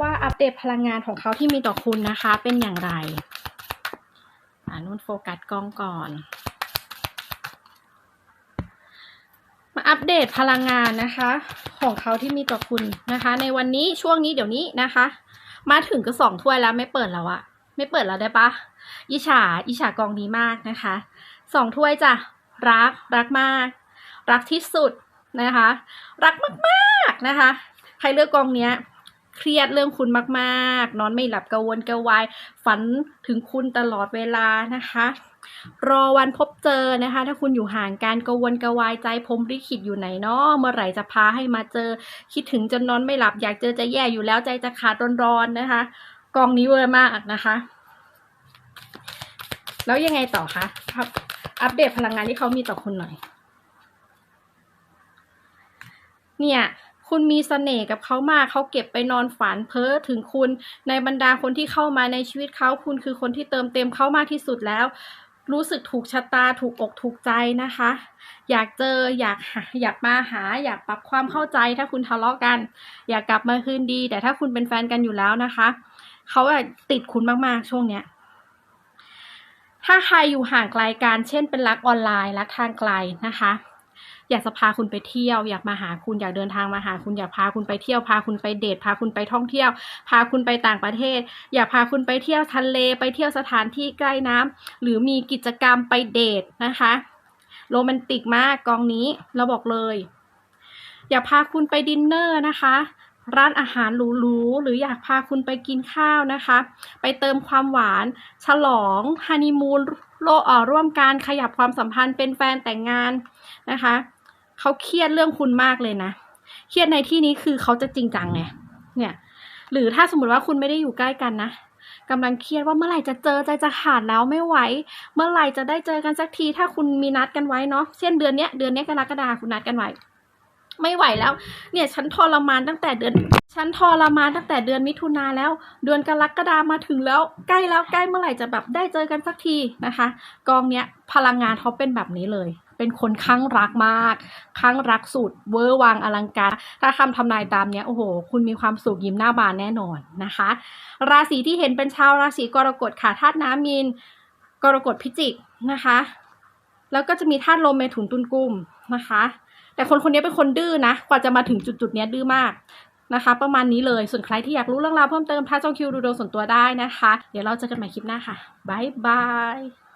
ว่าอัปเดตพลังงานของเขาที่มีต่อคุณนะคะ เป็นอย่างไร อ่านุ่นโฟกัสกล้องก่อน มาอัปเดตพลังงานนะคะ ของเขาที่มีต่อคุณนะคะ ในวันนี้ช่วงนี้เดี๋ยวนี้นะคะ มาถึงก็สองถ้วยแล้วไม่เปิดแล้วอะไม่เปิดแล้วได้ปะอิฉาอิฉากองนี้มากนะคะสองถ้วยจ้ะรักรักมาก รักที่สุดนะคะ รักมากๆนะคะ ใครเลือกกองเนี้ย เครียดเรื่องคุณมากๆ นอนไม่หลับกระวนกระวาย ฝันถึงคุณตลอดเวลานะคะ รอวันพบเจอนะคะ ถ้าคุณอยู่ห่างกันกระวนกระวายใจพรมลิขิตอยู่ไหนเนาะเมื่อไหร่จะพาให้มาเจอ คิดถึงจนนอนไม่หลับอยากเจอจะแย่อยู่แล้วใจจะขาดร้อนๆนะคะ กองนี้เวอร์มากนะคะ แล้วยังไงต่อคะครับอัปเดตพลังงานที่เขามีต่อคุณหน่อย เนี่ย คุณมีเสน่ห์กับเขามากเขาเก็บไปนอนฝันเพ้อถึงคุณ ในบรรดาคนที่เข้ามาในชีวิตเขาคุณคือคนที่เติมเต็มเขามากที่สุดแล้ว รู้สึกถูกชะตาถูกอกถูกใจนะคะ อยากเจออยากหาอยากมาหา อยากปรับความเข้าใจถ้าคุณทะเลาะกัน อยากกลับมาคืนดี แต่ถ้าคุณเป็นแฟนกันอยู่แล้วนะคะเขาอะติดคุณมากๆช่วงเนี้ยถ้าใครอยู่ห่างไกลกันเช่นเป็นรักออนไลน์รักทางไกลนะคะ อยากจะพาคุณไปเที่ยว อยากมาหาคุณอยากเดินทางมาหาคุณอยากพาคุณไปเที่ยวพาคุณไปเดทพาคุณไปท่องเที่ยว พาคุณไปต่างประเทศ อยากพาคุณไปเที่ยวทะเลไปเที่ยวสถานที่ใกล้น้ำหรือมีกิจกรรมไปเดทนะคะโรแมนติกมากกองนี้เราบอกเลย อยากพาคุณไปดินเนอร์นะคะร้านอาหารหรูๆ หรืออยากพาคุณไปกินข้าวนะคะ ไปเติมความหวาน ฉลองฮันนีมูน ร่วมการขยับความสัมพันธ์เป็นแฟนแต่งงานนะคะเขาเครียดเรื่องคุณมากเลยนะ เครียดในที่นี้คือเขาจะจริงจังไงเนี่ย หรือถ้าสมมติว่าคุณไม่ได้อยู่ใกล้กันนะกำลังเครียดว่าเมื่อไหร่จะเจอใจจะขาดแล้วไม่ไหว เมื่อไหร่จะได้เจอกันสักทีถ้าคุณมีนัดกันไว้เนาะเช่นเดือนเนี้ยเดือนเนี้ยกรกฎาคุณนัดกันไว้ ไม่ไหวแล้ว เนี่ยฉันทรมานตั้งแต่เดือน ฉันทรมานตั้งแต่เดือนมิถุนาแล้ว เดือนกรกฎามาถึงแล้ว ใกล้แล้วใกล้เมื่อไหร่จะแบบได้เจอกันสักทีนะคะ กองเนี้ยพลังงานเขาเป็นแบบนี้เลย เป็นคนข้างรักมาก ข้างรักสุดเวอร์วังอลังการ ถ้าคำทำนายตามเนี้ยโอ้โห คุณมีความสุขยิ้มหน้าบานแน่นอนนะคะ ราศีที่เห็นเป็นชาวราศีกรกฎค่ะธาตุน้ำมีนกรกฎพิจิกนะคะ แล้วก็จะมีธาตุลมเมถุนตุลกุมนะคะ แต่คนคนนี้เป็นคนดื้อนะ กว่าจะมาถึงจุดๆนี้ดื้อมากนะคะ ประมาณนี้เลย ส่วนใครที่อยากรู้เรื่องราวเพิ่มเติมทักจองคิวดูดวงส่วนตัวได้นะคะ เดี๋ยวเราเจอกันใหม่คลิปหน้าค่ะบายบาย